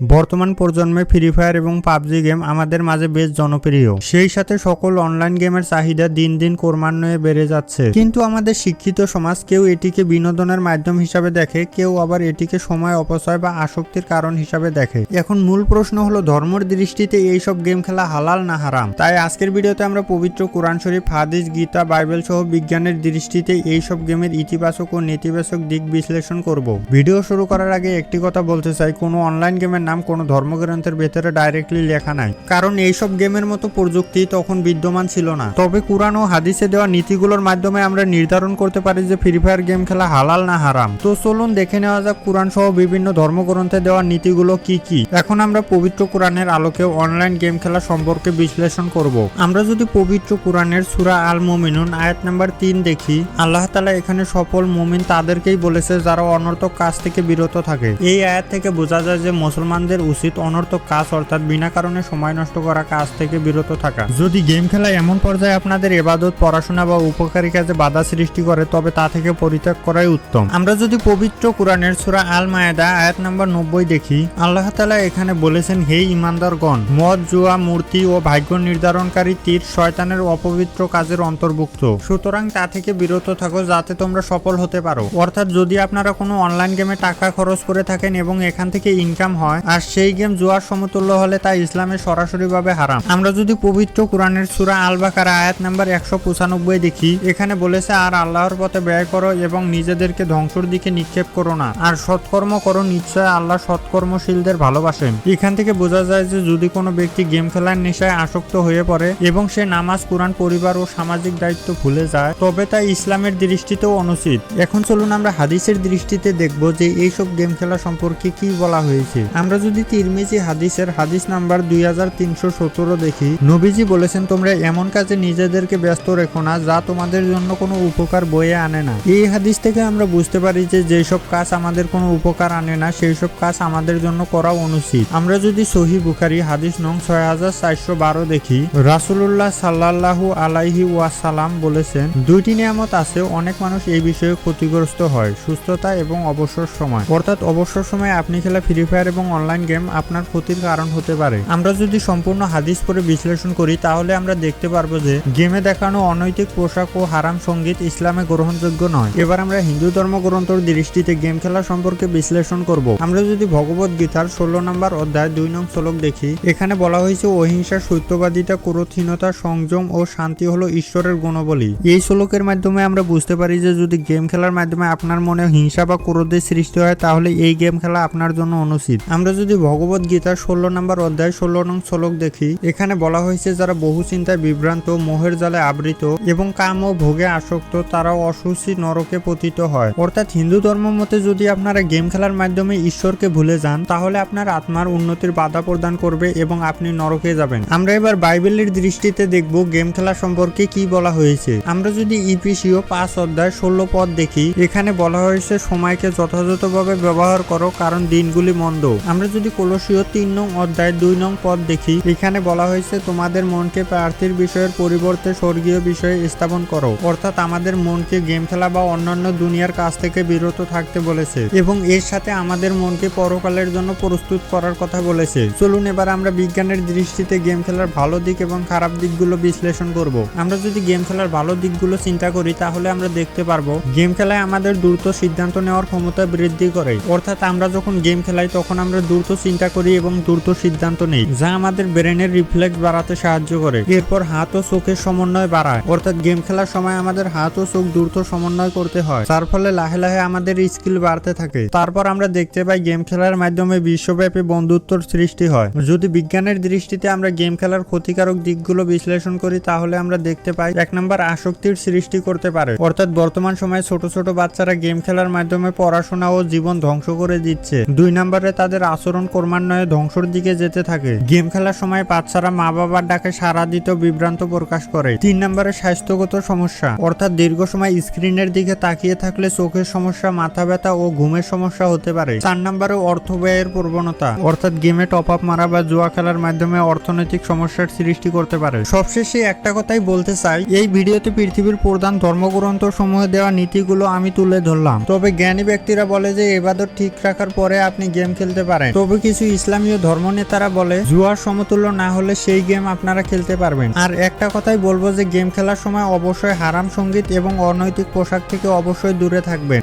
বর্তমান প্রজন্মে Free Fire এবং পাবজি গেম আমাদের মাঝে বেশ জনপ্রিয়। সেই সাথে সকল অনলাইন গেমের চাহিদা দিন দিন ক্রমান্বয়ে বেড়ে যাচ্ছে। কিন্তু আমাদের শিক্ষিত সমাজ কেউ এটিকে বিনোদনের মাধ্যম হিসাবে দেখে, কেউ আবার এটিকে সময়, অপচয় বা আসক্তির কারণ হিসাবে দেখে। এখন মূল প্রশ্ন হলো, ধর্মের দৃষ্টিতে এইসব গেম খেলা হালাল না হারাম? তাই আজকের ভিডিওতে আমরা পবিত্র কোরআন শরীফ, হাদিস, গীতা, বাইবেল সহ বিজ্ঞানের দৃষ্টিতে এইসব গেমের ইতিবাচক ও নেতিবাচক দিক বিশ্লেষণ করব। ভিডিও শুরু করার আগে একটি কথা বলতে চাই, কোনো অনলাইন গেমের নাম কোনো ধর্মগ্রন্থের ভেতরে ডাইরেক্টলি লেখা নাই। কারণ এইসব গেমের মতো প্রযুক্তি তখন বিদ্যমান ছিল না। তবে কোরআন ও হাদিসে দেওয়া নীতিগুলোর মাধ্যমে আমরা নির্ধারণ করতে পারি যে ফ্রি ফায়ার গেম খেলা হালাল না হারাম। তো চলুন দেখে নেওয়া যাক কোরআন সহ বিভিন্ন ধর্মগ্রন্থে দেওয়া নীতিগুলো কি কি। এখন আমরা পবিত্র কোরআনের আলোকে অনলাইন গেম খেলা সম্পর্কে বিশ্লেষণ করব। আমরা যদি পবিত্র কোরআনের সুরা আল মোমিনুন আয়াত নাম্বার তিন দেখি, আল্লাহ তালা এখানে সফল মুমিন তাদেরকেই বলেছে যারা অনর্থক কাজ থেকে বিরত থাকে। এই আয়াত থেকে বোঝা যায় যে মুসলমানদের উচিত অনর্থক কাজ, অর্থাৎ বিনা কারণে সময় নষ্ট করা, কাজ থেকে বিরত থাকা। যদি গেম খেলা এমন পর্যায়ে আপনাদের এবাদত, পড়াশোনা বা উপকারী কাজে বাধা সৃষ্টি করে, তবে তা থেকে পরিত্যাগ করাই উত্তম। আমরা যদি পবিত্র কোরআনের সুরা আল মায়েদা আয়াত নাম্বার নব্বই দেখি, আল্লাহ তালা এখানে বলেছেন, হে ইমানদারগণ মদ, জুয়া, মূর্তি ও ভাগ্য নির্ধারণকারী তীর শয়তানের অপবিত্র কাজের অন্তর্ভুক্ত। সুতরাং তা থেকে বিরত থাকো, যাতে তোমরা সফল হতে পারো। অর্থাৎ যদি আপনারা কোনো অনলাইন গেমে টাকা খরচ করে থাকেন এবং এখান থেকে ইনকাম হয় আর সেই গেম জুয়ার সমতুল্য হলে তা ইসলামে সরাসরিভাবে হারাম। আমরা যদি পবিত্র কোরআনের সুরা আল বাকারা আয়াত নাম্বার একশো পঁচানব্বই দেখি, এখানে বলেছে, আর আল্লাহর পথে ব্যয় করো এবং নিজেদেরকে ধ্বংসর দিকে নিক্ষেপ করো না। আর সৎকর্ম করো নিশ্চয় আল্লাহ সৎকর্মশীলদের ভালোবাসেন। এখান থেকে বোঝা যায় যে যদি কোনো ব্যক্তি গেম খেলার নেশায় আসক্ত হয়ে পড়ে এবং সে নামাজ, কোরআন, পরিবার ও সামাজিক দায়িত্ব ভুলে যায়, তবে তা ইসলামের দৃষ্টিতেও অনুচিত। এখন চলুন আমরা হাদিসের দৃষ্টিতে দেখব যে এইসব গেম খেলা সম্পর্কে কি বলা হয়েছে। আমরা যদি তিরমিজি হাদিসের হাদিস নাম্বার দুই হাজার তিনশো সতেরো দেখি, নবীজি বলেছেন, তোমরা এমন কাজে নিজেদেরকে ব্যস্ত রেখো না, যা তোমাদের জন্য কোনো উপকার বয়ে আনে না। এই হাদিস থেকে আমরা বুঝতে পারি যে, যেসব কাজ আমাদের কোনো উপকার আনে না সেই সব কাজ আমাদের জন্য করা অনুচিত। আমরা যদি সহি বুখারি হাদিস নং ছয় হাজার চারশো বারো দেখি রাসুল্লাহ সাল্লাল্লাহু আলাইহি ওয়াসালাম বলেছেন, দুইটি নিয়ামত আছে, অনেক মানুষ এই বিষয়ে ক্ষতিগ্রস্ত হয়, সুস্থতা এবং অবসর সময়। অর্থাৎ অবসর সময় আপনি খেলা ফ্রি ফায়ার এবং অনলাইন গেম আপনার ক্ষতির কারণ হতে পারে। আমরা যদি সম্পূর্ণ হাদিস পরে বিশ্লেষণ করি, তাহলে আমরা দেখতে পারব যে গেমে দেখানো অনৈতিক পোশাক ও হারাম সংগীত ইসলামে গ্রহণযোগ্য নয়। এবার আমরা হিন্দু ধর্মগ্রন্থর দৃষ্টিতে গেম খেলা সম্পর্কে বিশ্লেষণ করব। আমরা যদি ভগবত গীতার ষোলো নম্বর অধ্যায় দুই নং শ্লোক দেখি, এখানে বলা হয়েছে, অহিংসা, সত্যবাদিতা ক্রোধহীনতা সংযম ও শান্তি হলো ঈশ্বরের গুণবলী। এই শ্লোকের মাধ্যমে আমরা বুঝতে পারি যে, যদি গেম খেলার মাধ্যমে আপনার মনে হিংসা বা ক্রোধের সৃষ্টি হয়, তাহলে এই গেম খেলা আপনার জন্য অনুচিত। আমরা যদি ভগবত গীতার ষোলো নম্বর অধ্যায় ষোলো নং শ্লোক দেখি, এখানে বলা হয়েছে যারা বহু চিন্তায় বিভ্রান্ত, মোহের জালে আবৃত এবং কাম ও ভোগে আসক্ত, তারাও অসুচি নরকে পতিত হয়। অর্থাৎ হিন্দু ধর্ম মতে যদি আপনারা গেম খেলার মাধ্যমে ঈশ্বরকে ভুলে যান, তাহলে আপনার আত্মার উন্নতির বাধা প্রদান করবে এবং আপনি নরকে যাবেন। আমরা এবার বাইবেলের দৃষ্টিতে দেখব গেম খেলা সম্পর্কে কি বলা হয়েছে। আমরা যদি ইপিসিও পাঁচ অধ্যায় ষোলো পদ দেখি, এখানে বলা হয়েছে সময়কে যথাযথভাবে ব্যবহার করো, কারণ দিনগুলি মন্দ। আমরা যদি কলসীয় তিন নং অধ্যায় দুই নং পদ দেখি, এখানে বলা হয়েছে, তোমাদের মনকে প্রার্থীর বিষয়ের পরিবর্তে স্বর্গীয় বিষয়ে স্থাপন করো। অর্থাৎ আমাদের মনকে গেম খেলা বা অন্যান্য দুনিয়ার কাছ থেকে বিরত থাকতে বলেছে এবং এর সাথে আমাদের মনকে পরকালের জন্য প্রস্তুত করার কথা বলেছে। চলুন এবার আমরা বিজ্ঞানের দৃষ্টিতে গেম খেলার ভালো দিক এবং খারাপ দিকগুলো বিশ্লেষণ করব। আমরা যদি গেম খেলার ভালো দিকগুলো চিন্তা করি, তাহলে আমরা দেখতে পারব, গেম খেলায় আমাদের দ্রুত সিদ্ধান্ত নেওয়ার ক্ষমতা বৃদ্ধি করে। অর্থাৎ আমরা যখন গেম খেলাই, তখন আমরা দ্রুত চিন্তা করি এবং দ্রুত সিদ্ধান্ত নেই, যা আমাদের ব্রেনের রিফ্লেক্স বাড়াতে সাহায্য করে। এরপর হাত ও চোখের সমন্বয় বাড়ায়, অর্থাৎ গেম খেলার সময় আমাদের হাত ও চোখ দ্রুত সমন্বয় করতে হয়, যার ফলে লাহে লাহে আমাদের স্কিল বাড়তে থাকে। তারপর আমরা দেখতে পাই গেম খেলার মাধ্যমে বিশ্বব্যাপী বন্ধুত্বর সৃষ্টি হয়। যদি বিজ্ঞানের দৃষ্টিতে আমরা গেম খেলার ক্ষতিকারক দিকগুলো বিশ্লেষণ করি, তাহলে আমরা দেখতে পাই এক নম্বর আসক্তির সৃষ্টি করতে পারে, অর্থাৎ বর্তমান সময়ে ছোট ছোট বাচ্চারা গেম খেলার মাধ্যমে পড়াশোনা ও জীবন ধ্বংস করে দিচ্ছে। দুই নম্বরে তাদের আচরণ ক্রমান্বয়ে ধ্বংসর দিকে যেতে থাকে। গেম খেলার সময় বাচ্চারা মা বাবার ডাকে সারা দিতে বিভ্রান্ত প্রকাশ করে। তিন নম্বরে স্বাস্থ্যগত সমস্যা, অর্থাৎ দীর্ঘ সময় স্ক্রিনের দিকে তাকিয়ে থাকলে চোখের সমস্যা, মাথা ব্যথা ও ঘুমের সমস্যা হতে পারে। চার নম্বরে অর্থ ব্যয়ের প্রবণতা, অর্থাৎ গেমে টপ আপ মারা বা জুয়া খেলার মাধ্যমে অর্থনৈতিক সমস্যার সৃষ্টি করতে পারে। সবশেষে একটা কথাই বলতে চাই, এই ভিডিওতে পৃথিবীর প্রধান ধর্মগ্রন্থ সমূহে দেওয়া নীতিগুলো আমি তুলে ধরলাম। তবে জ্ঞানী ব্যক্তিরা বলে যে এবাদত ঠিক রাখার পরে আপনি গেম খেলতে পারেন। নয় তবে কিছু ইসলামীয় ধর্ম নেতারা বলে, জুয়ার সমতুল্য না হলে সেই গেম আপনারা খেলতে পারবেন। আর একটা কথাই বলব যে, গেম খেলার সময় অবশ্যই হারাম সংগীত এবং অনৈতিক পোশাক থেকে অবশ্যই দূরে থাকবেন।